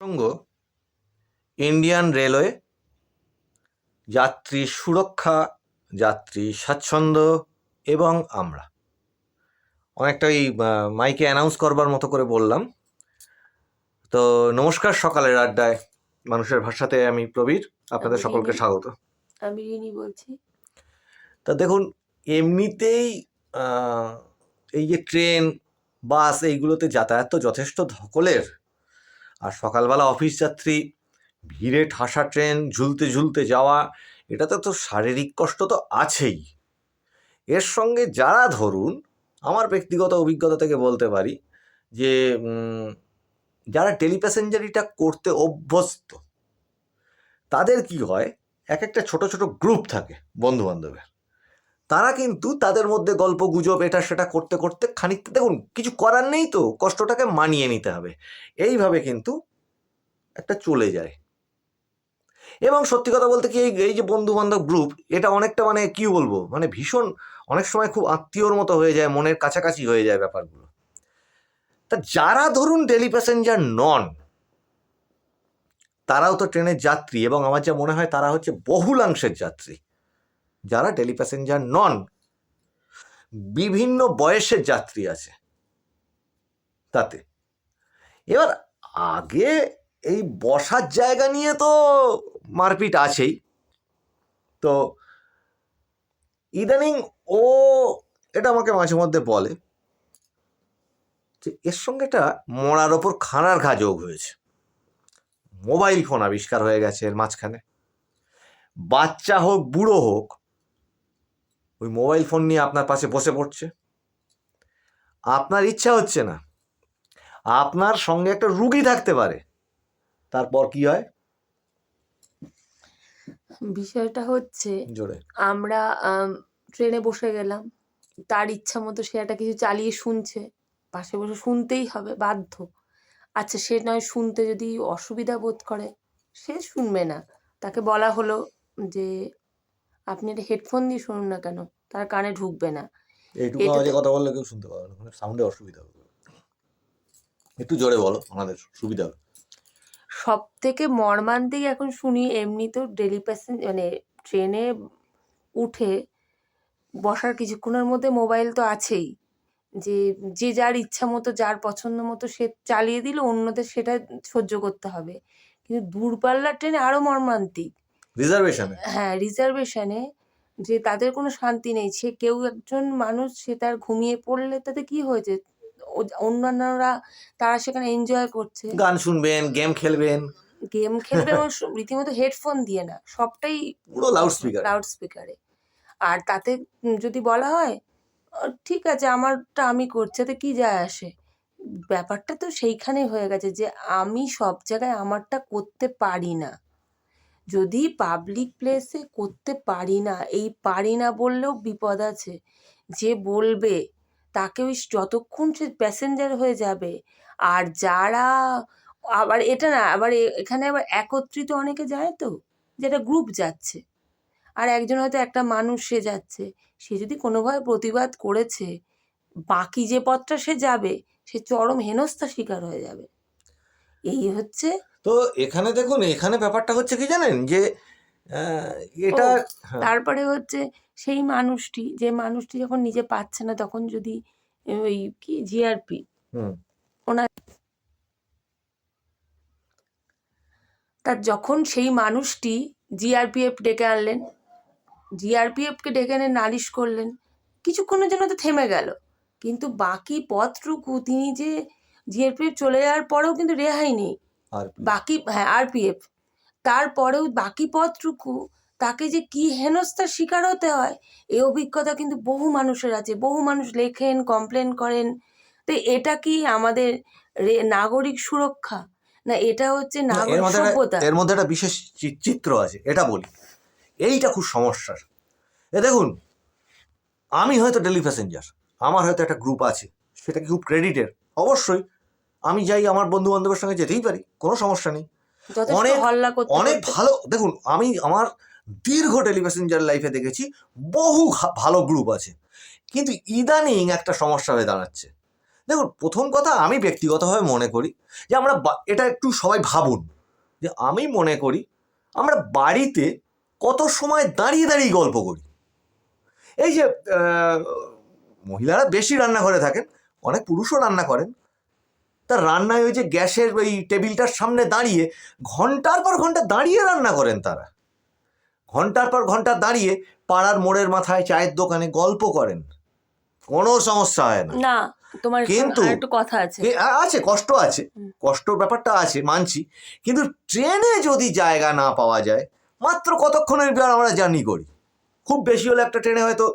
প্রসঙ্গ Indian railway যাত্রী সুরক্ষা যাত্রী স্বাচ্ছন্দ্য এবং আমরা। অনেকটা ওই মাইকে অ্যানাউন্স করবার মতো করে বললাম। তো নমস্কার সকালের আড্ডায়। মানুষের ভাষাতে আমি প্রবীর আপনাদের সকলকে স্বাগত। আমি রিনি বলছি। তা দেখুন এমনিতেই এই যে ট্রেন বাস এইগুলোতে যাতায়াত তো যথেষ্ট ধকলের। আর সকালবেলা অফিস যাত্রী, ভিড়ে ঠাসা ট্রেন, ঝুলতে ঝুলতে যাওয়া, এটাতে তো শারীরিক কষ্ট তো আছেই। এর সঙ্গে যারা ধরুন, আমার ব্যক্তিগত অভিজ্ঞতা থেকে বলতে পারি যে যারা টেলিপ্যাসেঞ্জারিটা করতে অভ্যস্ত, তাদের কি হয় এক একটা ছোট ছোট গ্রুপ থাকে বন্ধু বান্ধবের তারা কিন্তু তাদের মধ্যে গল্প, গুজব, এটা সেটা করতে করতে খানিকটা দেখুন, কিছু করার নেই তো, কষ্টটাকে মানিয়ে নিতে হবে। এইভাবে কিন্তু একটা চলে যায়। এবং সত্যি কথা বলতে কি, এই যে বন্ধু বান্ধব গ্রুপ এটা অনেকটা মানে কি বলব মানে ভীষণ, অনেক সময় খুব আত্মীয়র মতো হয়ে যায়, মনের কাছাকাছি হয়ে যায় ব্যাপারগুলো। তা যারা ধরুন ডেলি প্যাসেঞ্জার নন, তারাও তো ট্রেনের যাত্রী এবং আমার যা মনে হয় তারা হচ্ছে বহুলাংশের যাত্রী। যারা ডেলি প্যাসেঞ্জার নন, বিভিন্ন বয়সের যাত্রী আছে তাতে। এবার আগে এই বসার জায়গা নিয়ে তো মারপিট আছেই। তো ইদানিং ও এটা আমাকে মাঝে মধ্যে বলে যে, এর সঙ্গে একটা মরার ওপর খানার ঘা যোগ হয়েছে। মোবাইল ফোন আবিষ্কার হয়ে গেছে এর মাঝখানে। বাচ্চা হোক, বুড়ো হোক ওই মোবাইল ফোন নিয়ে আপনার পাশে বসে পড়ছে। আপনার ইচ্ছা হচ্ছে না। আপনার সঙ্গে একটা রুগী থাকতে পারে। তারপর কি হয়? বিষয়টা হচ্ছে জোরে। আমরা ট্রেনে বসে গেলাম। তার ইচ্ছা মতো সে একটা কিছু চালিয়ে শুনছে। পাশে বসে শুনতেই হবে বাধ্য। আচ্ছা সে নয় শুনতে যদি অসুবিধা বোধ করে সে শুনবে না। তাকে বলা হলো যে আপনি একটা হেডফোন দিয়ে শুনুন না কেন? তার কানে ঢুকবে না। এইটুকু আওয়াজে কথা বললে কেউ শুনতে পাবে না। সাউন্ডে অসুবিধা হবে। একটু জোরে বলো আমাদের সুবিধা হবে। সব থেকে মর্মান্তিক এখন শুনি এমনি তো ডেলি প্যাসেঞ্জ মানে ট্রেনে উঠে বসার কিছুক্ষণের মধ্যে মোবাইল তো আছেই। যে যে যার ইচ্ছা মতো যার পছন্দ মতো সে চালিয়ে দিল অন্যদের সেটা সহ্য করতে হবে। কিন্তু দূরপাল্লার ট্রেনে আরও মর্মান্তিক। রিজার্ভেশনে হ্যাঁ রিজার্ভেশনে যে তাদের কোনো শান্তি নেই সে কেউ একজন মানুষ সে তার ঘুমিয়ে পড়লে তাতে কি হয়েছে? অন্যান্যরা তারা সেখানে এনজয় করছে। গান শুনবেন গেম খেলবেন। গেম খেলবে এবং রীতিমতো হেডফোন দিয়ে না সবটাই পুরো লাউড স্পিকার লাউড স্পিকারে আর তাতে যদি বলা হয় ঠিক আছে আমারটা আমি করছি তাতে কি যায় আসে? ব্যাপারটা তো সেইখানেই হয়ে গেছে যে আমি সব জায়গায় আমারটা করতে পারি না। যদি পাবলিক প্লেসে করতে পারি না, এই পারি না বললেও বিপদ আছে। যে বলবে, তাকে ওই যতক্ষণ সে প্যাসেঞ্জার হয়ে যাবে, আর যারা, আবার এটা না, আবার এখানে আবার একত্রিত অনেকে যায় তো, যেটা গ্রুপ যাচ্ছে। আর একজন হয়তো একটা মানুষ সে যাচ্ছে, সে যদি কোনোভাবে প্রতিবাদ করেছে, বাকি যে পথটা সে যাবে, সে চরম হেনস্থার শিকার হয়ে যাবে। এই হচ্ছে তো এখানে দেখুন এখানে ব্যাপারটা হচ্ছে কি জানেন? যে এটা হ্যাঁ, তারপরে হচ্ছে সেই মানুষটি যে মানুষটি যখন নিজে পাচ্ছে না তখন যদি ওই কি জিআরপি ওনার তার যখন সেই মানুষটি জিআরপিএফ ডেকে আনলেন জিআরপিএফকে ডেকে এনে নালিশ করলেন কিছুক্ষণের জন্য তো থেমে গেল। কিন্তু বাকি পথটুকু তিনি যে জিআরপিএফ চলে যাওয়ার পরেও কিন্তু রেহাই নেই। বাকি হ্যাঁ আরপিএফ তারপরেও বাকি পথটুকু তাকে যে কি হেনস্থার শিকার হতে হয় এই অভিজ্ঞতা কিন্তু বহু মানুষের আছে। বহু মানুষ লেখেন কমপ্লেন করেন। তো এটা কি আমাদের নাগরিক সুরক্ষা? না এটা হচ্ছে নাগরিক সভ্যতা। এর মধ্যে একটা বিশেষ চিত্র আছে এটা বলি। এইটা খুব সমস্যার। এ দেখুন আমি হয়তো ডেলি প্যাসেঞ্জার আমার হয়তো একটা গ্রুপ আছে সেটা কি খুব ক্রেডিটের অবশ্যই আমি যাই আমার বন্ধু বান্ধবের সঙ্গে যেতেই পারি কোনো সমস্যা নেই। অনেক- অনেক ভালো দেখুন আমি আমার দীর্ঘ ডেলি প্যাসেঞ্জার লাইফে দেখেছি বহু ভালো গ্রুপ আছে। কিন্তু ইদানিং একটা সমস্যা হয়ে দাঁড়াচ্ছে। দেখুন প্রথম কথা আমি ব্যক্তিগতভাবে মনে করি যে আমরা এটা একটু সবাই ভাবুন। যে আমি মনে করি আমরা বাড়িতে কত সময় দাঁড়িয়ে দাঁড়িয়ে গল্প করি। এই যে মহিলারা বেশি রান্না করে থাকেন অনেক পুরুষও রান্না করেন। তার রান্নায় ওই যে গ্যাসের ওই টেবিলটার সামনে দাঁড়িয়ে ঘণ্টার পর ঘণ্টা দাঁড়িয়ে রান্না করেন তারা। ঘণ্টার পর ঘণ্টা দাঁড়িয়ে পাড়ার মোড়ের মাথায় চায়ের দোকানে গল্প করেন। কোনো সমস্যা হয় না। না তোমার কিন্তু- একটু কথা আছে। আছে কষ্ট আছে। হুম। কষ্টর ব্যাপারটা আছে মানছি। কিন্তু ট্রেনে যদি জায়গা না পাওয়া যায় মাত্র কতক্ষণের ব্যাপার আমরা জার্নি করি? খুব বেশি হলে একটা ট্রেনে হয়তো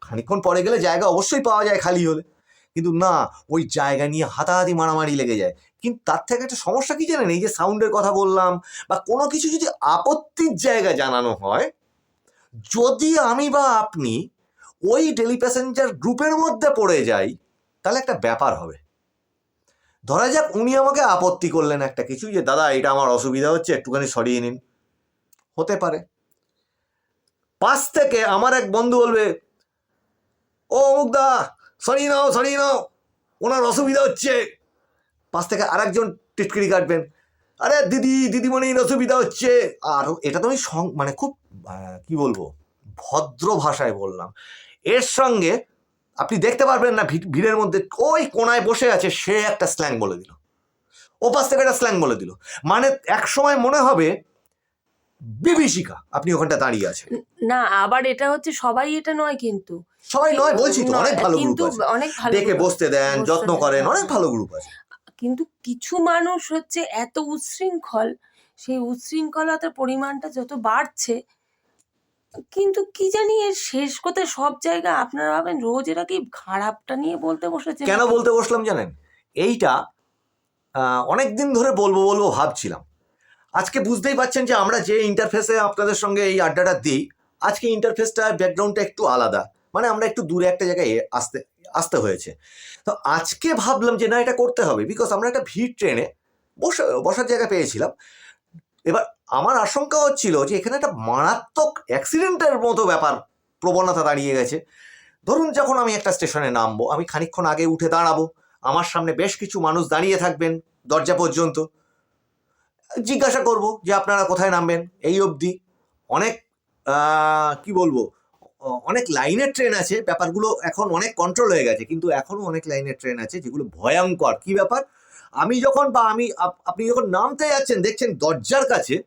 খানিকক্ষণ পরে গেলে জায়গা অবশ্যই পাওয়া যায় খালি হলে। কিন্তু না, ওই জায়গা নিয়ে হাতাহাতি মারামারি লেগে যায়। কিন্তু তার থেকে একটা সমস্যা কি জানেন? এই যে সাউন্ডের কথা বললাম বা কোনো কিছু যদি আপত্তির জায়গা জানানো হয়, যদি আমি বা আপনি ওই ডেলি প্যাসেঞ্জার গ্রুপের মধ্যে পড়ে যাই, তাহলে একটা ব্যাপার হবে। ধরা যাক উনি আমাকে আপত্তি করলেন একটা কিছু যে, দাদা, এটা আমার অসুবিধা হচ্ছে, একটুখানি সরিয়ে নিন। হতে পারে। পাশ থেকে আমার এক বন্ধু বলবে, ও অমুকদা সরিয়ে নাও সরিয়ে নাও। ওনার অসুবিধা হচ্ছে। পাশ থেকে আরেকজন টিটকিরি কাটবেন। আরে দিদি, দিদিমণির অসুবিধা হচ্ছে। আর এটা তো আমি সং- মানে খুব কি বলব, ভদ্র ভাষায় বললাম। এর সঙ্গে আপনি দেখতে পারবেন না ভিড়ের মধ্যে ওই কোনায় বসে আছে, সে একটা স্ল্যাং বলে দিল। ও পাশ থেকে একটা স্ল্যাং বলে দিল। মানে এক সময় মনে হবে বিভীষিকা, আপনি ওখানটা দাঁড়িয়ে আছেন। না, আবার এটা হচ্ছে সবাই এটা নয় কিন্তু। সবাই নয় বলছি তো অনেক ভালো গ্রুপ আছে। অনেক ভালো ডেকে বসতে দেন যত্ন করেন। অনেক ভালো গ্রুপ আছে। কিন্তু কিছু মানুষ হচ্ছে এত উচ্ছৃঙ্খল সেই উচ্ছৃঙ্খলতার পরিমাণটা যত বাড়ছে কিন্তু কি জানি এর শেষ কোথায় সব জায়গা আপনারা ভাবেন রোজ এরা কি খারাপটা নিয়ে বলতে বসেছে কেন বলতে বসলাম জানেন? এইটা অনেক দিন ধরে বলব বলব ভাবছিলাম। আজকে বুঝতেই পারছেন যে আমরা যে ইন্টারফেসে আপনাদের সঙ্গে এই আড্ডাটা দিই আজকে ইন্টারফেসটা ব্যাকগ্রাউন্ডটা একটু আলাদা। মানে আমরা একটু দূরে একটা জায়গায় আসতে আসতে হয়েছে। তো আজকে ভাবলাম যে না, এটা করতে হবে বিকজ আমরা একটা ভিড় ট্রেনে বসে, বসার জায়গা পেয়েছিলাম। এবার আমার আশঙ্কা হচ্ছিল যে এখানে একটা মারাত্মক অ্যাক্সিডেন্টের মতো ব্যাপার প্রবণতা দাঁড়িয়ে গেছে। ধরুন যখন আমি একটা স্টেশনে নামবো, আমি খানিকক্ষণ আগে উঠে দাঁড়াবো, আমার সামনে বেশ কিছু মানুষ দাঁড়িয়ে থাকবেন দরজা পর্যন্ত। জিজ্ঞাসা করব যে আপনারা কোথায় নামবেন? এই অবধি অনেক কি বলব? অনেক লাইনের ট্রেন আছে, ব্যাপারগুলো এখন অনেক কন্ট্রোল হয়ে গেছে, কিন্তু এখনও অনেক লাইনের ট্রেন আছে যেগুলো ভয়ঙ্কর। কি ব্যাপার? আমি যখন বা আমি আপ- আপনি যখন নামতে যাচ্ছেন, দেখছেন দরজার কাছে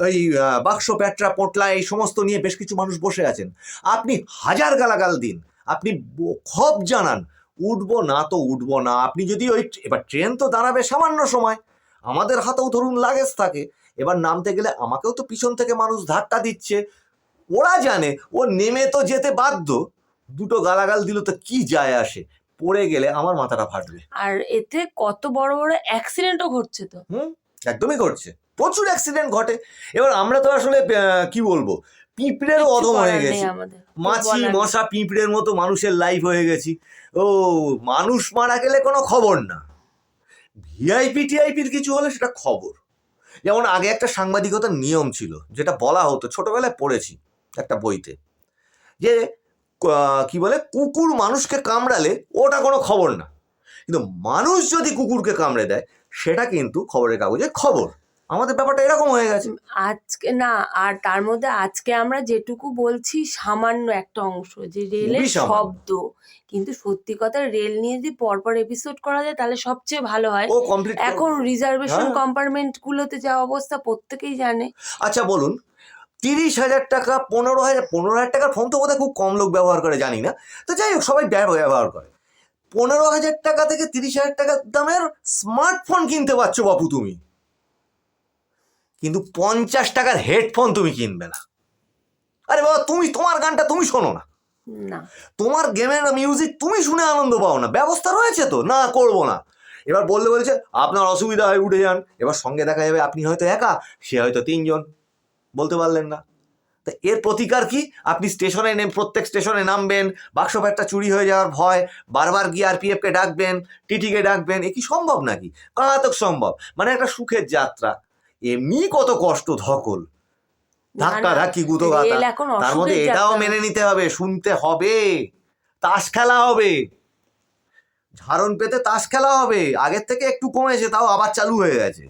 ওই বাক্স, প্যাটরা, পোটলা, এই সমস্ত নিয়ে বেশ কিছু মানুষ বসে আছেন। আপনি হাজার গালাগাল দিন, আপনি খব জানান, উঠবো না তো উঠবো না, আপনি যদি ওই এবার ট্রেন তো দাঁড়াবে সামান্য সময়, আমাদের হাতেও ধরুন লাগেজ থাকে, এবার নামতে গেলে আমাকেও তো পিছন থেকে মানুষ ধাক্কা দিচ্ছে ওরা জানে ও নেমে তো যেতে বাধ্য। দুটো গালাগাল দিল তো কি যায় আসে? পড়ে গেলে আমার মাথাটা ফাটবে। আর এতে কত বড় বড় অ্যাক্সিডেন্টও ঘটছে তো। হুম একদমই ঘটছে। প্রচুর অ্যাক্সিডেন্ট ঘটে। এবার আমরা তো আসলে কি বলব? পিঁপড়েরও অধম হয়ে গেছি। মাছি মশা পিঁপড়ের মতো মানুষের লাইফ হয়ে গেছি। ও মানুষ মারা গেলে কোনো খবর না। ভিআইপি টিআইপির কিছু হলে সেটা খবর। যেমন আগে একটা সাংবাদিকতার নিয়ম ছিল যেটা বলা হতো ছোটবেলায় পড়েছি। একটা বইতে। যে কি বলে কুকুর মানুষকে কামড়ালে ওটা কোনো খবর না। কিন্তু মানুষ যদি কুকুরকে কামড়ে দেয় সেটা কিন্তু খবরের কাগজে খবর। আমাদের ব্যাপারটা এরকম হয়ে গেছে। আজকে না আর তার মধ্যে আজকে আমরা যেটুকু বলছি সামান্য একটা অংশ যে রেলের শব্দ। কিন্তু সত্যি কথা রেল নিয়ে যদি পরপর এপিসোড করা যায় তাহলে সবচেয়ে ভালো হয়। এখন রিজার্ভেশন হ্যাঁ। কম্পার্টমেন্ট গুলোতে যা অবস্থা প্রত্যেকেই জানে। আচ্ছা বলুন। তিরিশ হাজার টাকা পনেরো হাজার পনেরো হাজার টাকার ফোন তো বোধহয় খুব কম লোক ব্যবহার করে জানি না। তো যাই হোক সবাই ব্যবহার করে। পনেরো হাজার টাকা থেকে তিরিশ হাজার টাকার দামের স্মার্টফোন কিনতে পারছ বাপু তুমি। কিন্তু পঞ্চাশ টাকার হেডফোন তুমি কিনবে না। আরে বাবা তুমি তোমার গানটা তুমি শোনো না। না। তোমার গেমের মিউজিক তুমি শুনে আনন্দ পাও না। ব্যবস্থা রয়েছে তো না করব না। এবার বললে বলেছে আপনার অসুবিধা হয় উঠে যান। এবার সঙ্গে দেখা যাবে আপনি হয়তো একা সে হয়তো তিনজন। বলতে পারলেন না। তা এর প্রতিকার কি? আপনি স্টেশনে নেম প্রত্যেক স্টেশনে নামবেন বাক্স প্যাডটা চুরি হয়ে যাওয়ার ভয় বারবার গিয়ে আরপিএফকে ডাকবেন টিটিকে ডাকবেন এ কি সম্ভব নাকি? কাহাতক সম্ভব? মানে একটা সুখের যাত্রা। এমনি কত কষ্ট ধকল। ধাক্কা ধাক্কি গুতো এখন তার মধ্যে এটাও মেনে নিতে হবে শুনতে হবে। তাস খেলা হবে। ঝাড়ন পেতে তাস খেলা হবে। আগের থেকে একটু কমেছে তাও আবার চালু হয়ে গেছে।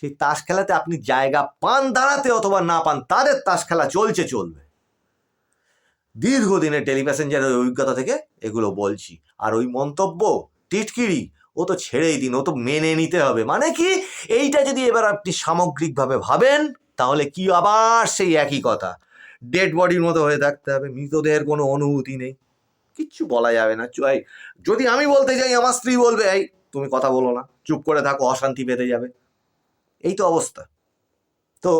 সেই তাস খেলাতে আপনি জায়গা পান দাঁড়াতে অথবা না পান তাদের তাস খেলা চলছে চলবে। দীর্ঘদিনের টেলিপ্যাসেঞ্জারের অভিজ্ঞতা থেকে এগুলো বলছি। আর ওই মন্তব্য টিটকিরি ও তো ছেড়েই দিন ও তো মেনে নিতে হবে। মানে কি? এইটা যদি এবার আপনি সামগ্রিকভাবে ভাবেন তাহলে কি আবার সেই একই কথা? ডেড বডির মতো হয়ে থাকতে হবে মৃতদেহের কোনো অনুভূতি নেই। কিচ্ছু বলা যাবে না। চু- এই, যদি আমি বলতে যাই আমার স্ত্রী বলবে এই তুমি কথা বলো না। চুপ করে থাকো অশান্তি পেতে যাবে। এই তো অবস্থা। তো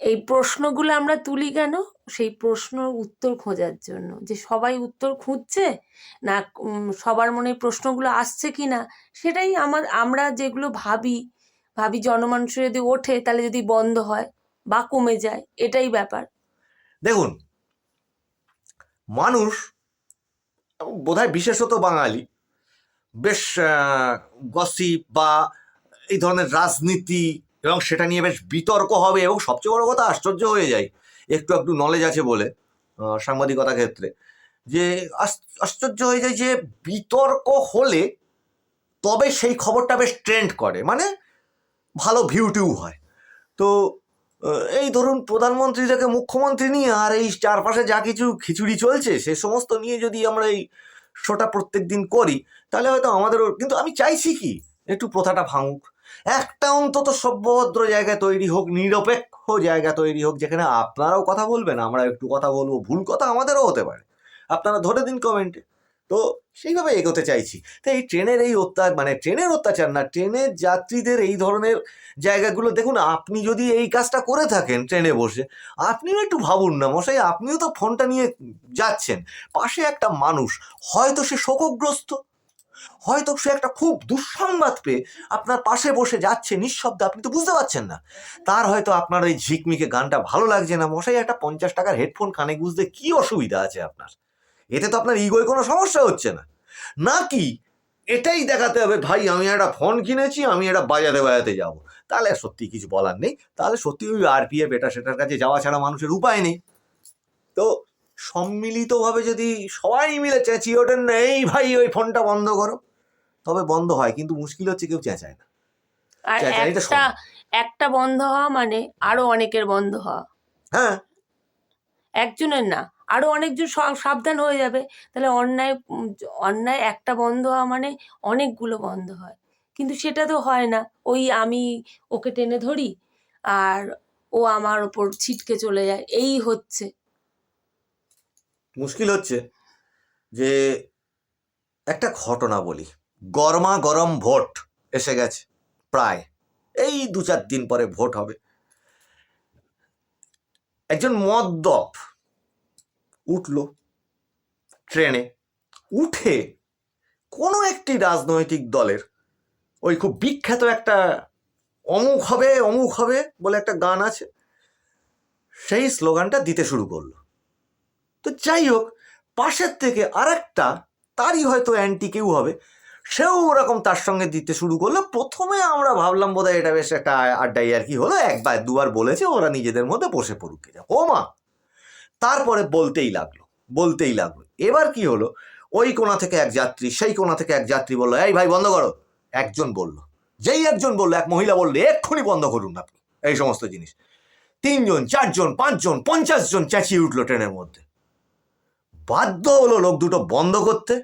এই প্রশ্নগুলো আমরা তুলি কেন? সেই প্রশ্নর উত্তর খোঁজার জন্য। যে সবাই উত্তর খুঁজছে না সবার মনে প্রশ্নগুলো আসছে কি না সেটাই আমার আমরা যেগুলো ভাবি ভাবি জনমানুষে যদি ওঠে তাহলে যদি বন্ধ হয় বা কমে যায় এটাই ব্যাপার। দেখুন মানুষ বোধহয় বিশেষত বাঙালি বেশ গসিপ বা এই ধরনের রাজনীতি এবং সেটা নিয়ে বেশ বিতর্ক হবে এবং সবচেয়ে বড় কথা আশ্চর্য হয়ে যায়। একটু একটু নলেজ আছে বলে সাংবাদিকতা ক্ষেত্রে। যে আশ্চর্য হয়ে যায় যে বিতর্ক হলে তবে সেই খবরটা বেশ ট্রেন্ড করে মানে ভালো ভিউ টিউ হয়। তো এই ধরুন প্রধানমন্ত্রী থেকে মুখ্যমন্ত্রী নিয়ে আর এই চারপাশে যা কিছু খিচুড়ি চলছে, সে সমস্ত নিয়ে যদি আমরা এই শোটা প্রত্যেক দিন করি, তাহলে হয়তো আমাদেরও, কিন্তু আমি চাইছি কি? একটু প্রথাটা ভাঙুক। একটা অন্তত সভ্যভদ্র জায়গা তৈরি হোক, নিরপেক্ষ জায়গা তৈরি হোক, যেখানে আপনারাও কথা বলবেন আমরা একটু কথা বলব, ভুল কথা আমাদেরও হতে পারে। আপনারা ধরে দিন কমেন্টে তো সেইভাবে এগোতে চাইছি। তো এই ট্রেনের এই অত্যাচার মানে ট্রেনের অত্যাচার না, ট্রেনের যাত্রীদের এই ধরনের জায়গাগুলো, দেখুন, আপনি যদি এই কাজটা করে থাকেন ট্রেনে বসে, আপনিও একটু ভাবুন না মশাই, আপনিও তো ফোনটা নিয়ে যাচ্ছেন। পাশে একটা মানুষ, হয়তো সে শোকগ্রস্ত। হয়তো সে একটা খুব দুঃসংবাদ পেয়ে আপনার পাশে বসে যাচ্ছে নিঃশব্দে, আপনি তো বুঝতে পারছেন না। তার হয়তো আপনার ওই ঝিকমিকে গানটা ভালো লাগছে না। মশাই, একটা পঞ্চাশ টাকার হেডফোন কানে গুঁজতে কি অসুবিধা আছে আপনার? এতে তো আপনার ইগোয় কোনো সমস্যা হচ্ছে না। নাকি এটাই দেখাতে হবে, ভাই, আমি একটা ফোন কিনেছি, আমি এটা বাজাতে বাজাতে যাব। তাহলে সত্যি কিছু বলার নেই। তাহলে সত্যি ওই আরপিএফ এটা সেটার কাছে যাওয়া ছাড়া মানুষের উপায় নেই। তো সম্মিলিতভাবে যদি সবাই মিলে চেঁচিয়ে ওঠেন না এই ভাই ওই ফোনটা বন্ধ করো। তবে বন্ধ হয় কিন্তু মুশকিল হচ্ছে কেউ চেঁচায় না। আর একটা একটা বন্ধ হওয়া মানে আরও অনেকের বন্ধ হওয়া। হ্যাঁ। একজনের না আরও অনেকজন সাবধান হয়ে যাবে। তাহলে অন্যায় অন্যায় একটা বন্ধ হওয়া মানে অনেকগুলো বন্ধ হয়। কিন্তু সেটা তো হয় না। ওই আমি ওকে টেনে ধরি আর ও আমার ওপর ছিটকে চলে যায়। এই হচ্ছে। মুশকিল হচ্ছে যে একটা ঘটনা বলি। গরমা গরম ভোট এসে গেছে, প্রায়। এই দু চার দিন পরে ভোট হবে। একজন মদ্যপ উঠল ট্রেনে, উঠে কোনো একটি রাজনৈতিক দলের ওই খুব বিখ্যাত একটা অমুক হবে অমুক হবে বলে একটা গান আছে, সেই স্লোগানটা দিতে শুরু করল। তো যাই হোক পাশের থেকে আরেকটা, তারই হয়তো অ্যান্টি কেউ হবে, সেও ওরকম তার সঙ্গে দিতে শুরু করল। প্রথমে আমরা ভাবলাম বোধহয় এটা বেশ একটা আড্ডাই আর কি হলো, একবার দুবার বলেছে, ওরা নিজেদের মধ্যে বসে পড়ুক ও মা! তারপরে বলতেই লাগল বলতেই লাগল। এবার কি হলো, ওই কোণা থেকে এক যাত্রী, সেই কোণা থেকে এক যাত্রী বলল, এই ভাই, বন্ধ করো। একজন বলল, যেই একজন বলল, এক মহিলা বলল, এক্ষুনি বন্ধ করুন আপনি। এই সমস্ত জিনিস। তিনজন, চারজন, পাঁচজন, পঞ্চাশ জন চেঁচিয়ে উঠল ট্রেনের মধ্যে। বাধ্য হলো লোক দুটো বন্ধ করতে,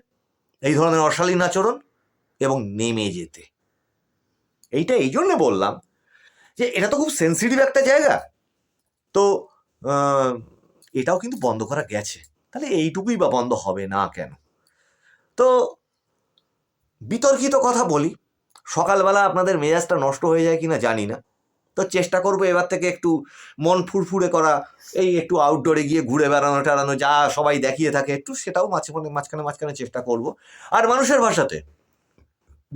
এই ধরনের অশালীন আচরণ এবং নেমে যেতে। এইটা এই জন্য বললাম যে এটা তো খুব সেন্সিটিভ একটা জায়গা। তো এটাও কিন্তু বন্ধ করা গেছে। তাহলে এইটুকুই বা বন্ধ হবে না কেন? তো, বিতর্কিত কথা বলি। সকালবেলা আপনাদের মেজাজটা নষ্ট হয়ে যায় কিনা জানি না। তো চেষ্টা করব এবার থেকে একটু মন ফুরফুরে করা, এই একটু আউটডোরে গিয়ে ঘুরে বেড়ানো টেড়ানো, যা সবাই দেখিয়ে থাকে, একটু সেটাও মাঝখানে মাঝখানে মাঝখানে চেষ্টা করব। আর মানুষের ভাষাতে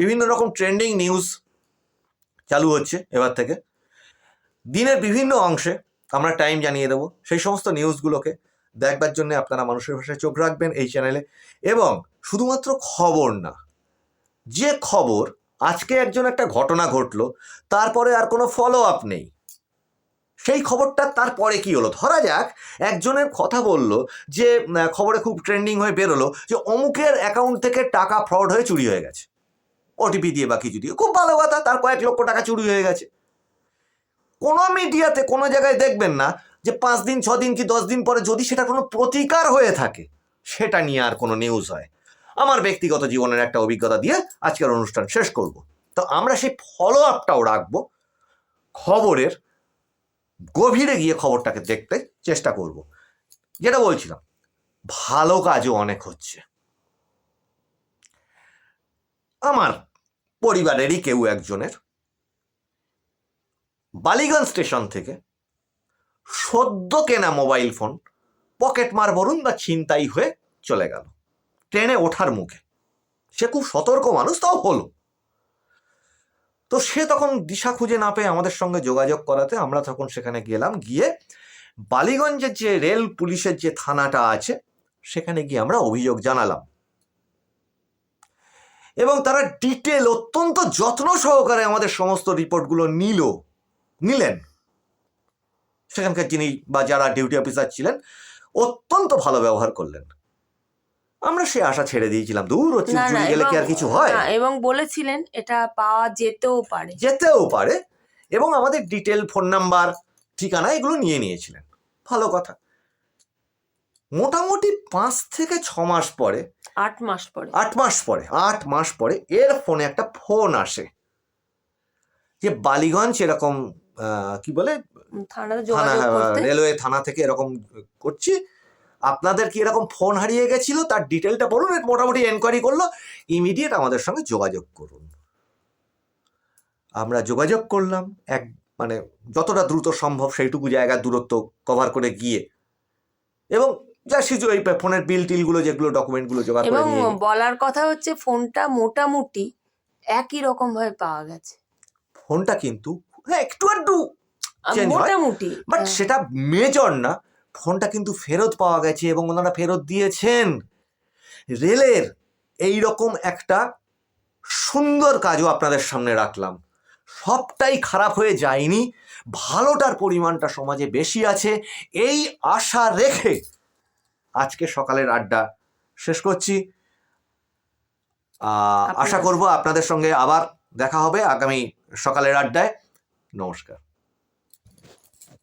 বিভিন্ন রকম ট্রেন্ডিং নিউজ চালু হচ্ছে এবার থেকে। দিনের বিভিন্ন অংশে আমরা টাইম জানিয়ে দেবো, সেই সমস্ত নিউজগুলোকে দেখবার জন্য আপনারা মানুষের ভাষায় চোখ রাখবেন এই চ্যানেলে এবং শুধুমাত্র খবর না, যে খবর আজকে একজন একটা ঘটনা ঘটলো, তারপরে আর কোনো ফলো আপ নেই। সেই খবরটা তারপরে কি হলো? ধরা যাক, একজনের কথা বলল যে খবরে খুব ট্রেন্ডিং হয়ে বেরোলো যে, অমুকের অ্যাকাউন্ট থেকে টাকা ফ্রড হয়ে চুরি হয়ে গেছে। ওটিপি দিয়ে বা কিছু দিয়ে। খুব ভালো কথা, তার কয়েক লক্ষ টাকা চুরি হয়ে গেছে। কোনো মিডিয়াতে, কোনো জায়গায় দেখবেন না যে, পাঁচ দিন, ছ দিন কি দশ দিন পরে যদি সেটা কোনো প্রতিকার হয়ে থাকে, সেটা নিয়ে আর কোনো নিউজ হয়। আমার ব্যক্তিগত জীবনের একটা অভিজ্ঞতা দিয়ে আজকের অনুষ্ঠান শেষ করব। তো আমরা সেই ফলো আপটাও রাখব, খবরের গভীরে গিয়ে খবরটাকে দেখতে চেষ্টা করব। যেটা বলছিলাম, ভালো কাজও অনেক হচ্ছে। আমার পরিবারেরই কেউ একজনের বালিগঞ্জ স্টেশন থেকে সদ্য কেনা মোবাইল ফোন পকেট মার বলুন বা ছিনতাই হয়ে চলে গেল। ট্রেনে ওঠার মুখে। সে খুব সতর্ক মানুষ, তাও হলো। তো সে তখন দিশা খুঁজে না পেয়ে আমাদের সঙ্গে যোগাযোগ করাতে আমরা তখন সেখানে গেলাম, গিয়ে বালিগঞ্জের যে রেল পুলিশের যে থানাটা আছে, সেখানে গিয়ে আমরা অভিযোগ জানালাম। এবং তারা ডিটেল অত্যন্ত যত্ন সহকারে আমাদের সমস্ত রিপোর্টগুলো নিল, নিলেন। সেখানকার যিনি বা যারা ডিউটি অফিসার ছিলেন, অত্যন্ত ভালো ব্যবহার করলেন। আমরা সে আশা ছেড়ে দিয়েছিলাম। দূর না চুরি গেলে কি আর কিছু হয়? এবং বলেছিলেন এটা পাওয়া যেতেও পারে। যেতেও পারে এবং আমাদের ডিটেল ফোন নাম্বার ঠিকানা এগুলো নিয়ে নিয়েছিলেন। ভালো কথা। মোটামুটি পাঁচ থেকে ছ মাস পরে আট মাস পরে। আট মাস পরে আট মাস পরে এর ফোনে একটা ফোন আসে। যে বালিগঞ্জ এরকম আহ, কি বলে? থানা রেলওয়ে থানা থেকে এরকম করছি আপনাদের কি এরকম ফোন হারিয়ে গেছিল? তার ডিটেলটা বলুন মোটামুটি এনকোয়ারি করল। ইমিডিয়েট আমাদের সঙ্গে যোগাযোগ করুন। আমরা যোগাযোগ করলাম। এক মানে যতটা দ্রুত সম্ভব সেইটুকু জায়গার দূরত্ব কভার করে গিয়ে এবং যা সিজু এই ফোনের বিল টিলগুলো যেগুলো ডকুমেন্টগুলো জোগাড় করে নিয়ে বলার কথা হচ্ছে ফোনটা মোটামুটি একই রকম ভাবে পাওয়া গেছে। ফোনটা কিন্তু হ্যাঁ একটু আহ, মোটামুটি বাট হ্যাঁ। সেটা মেজর না। ফোনটা কিন্তু ফেরত পাওয়া গেছে এবং ওনারা ফেরত দিয়েছেন। রেলের এই রকম একটা সুন্দর কাজও আপনাদের সামনে রাখলাম। সবটাই খারাপ হয়ে যায়নি ভালোটার পরিমাণটা সমাজে বেশি আছে। এই আশা রেখে আজকে সকালের আড্ডা শেষ করছি। আশা করব আপনাদের সঙ্গে আবার দেখা হবে আগামী সকালের আড্ডায়। নমস্কার।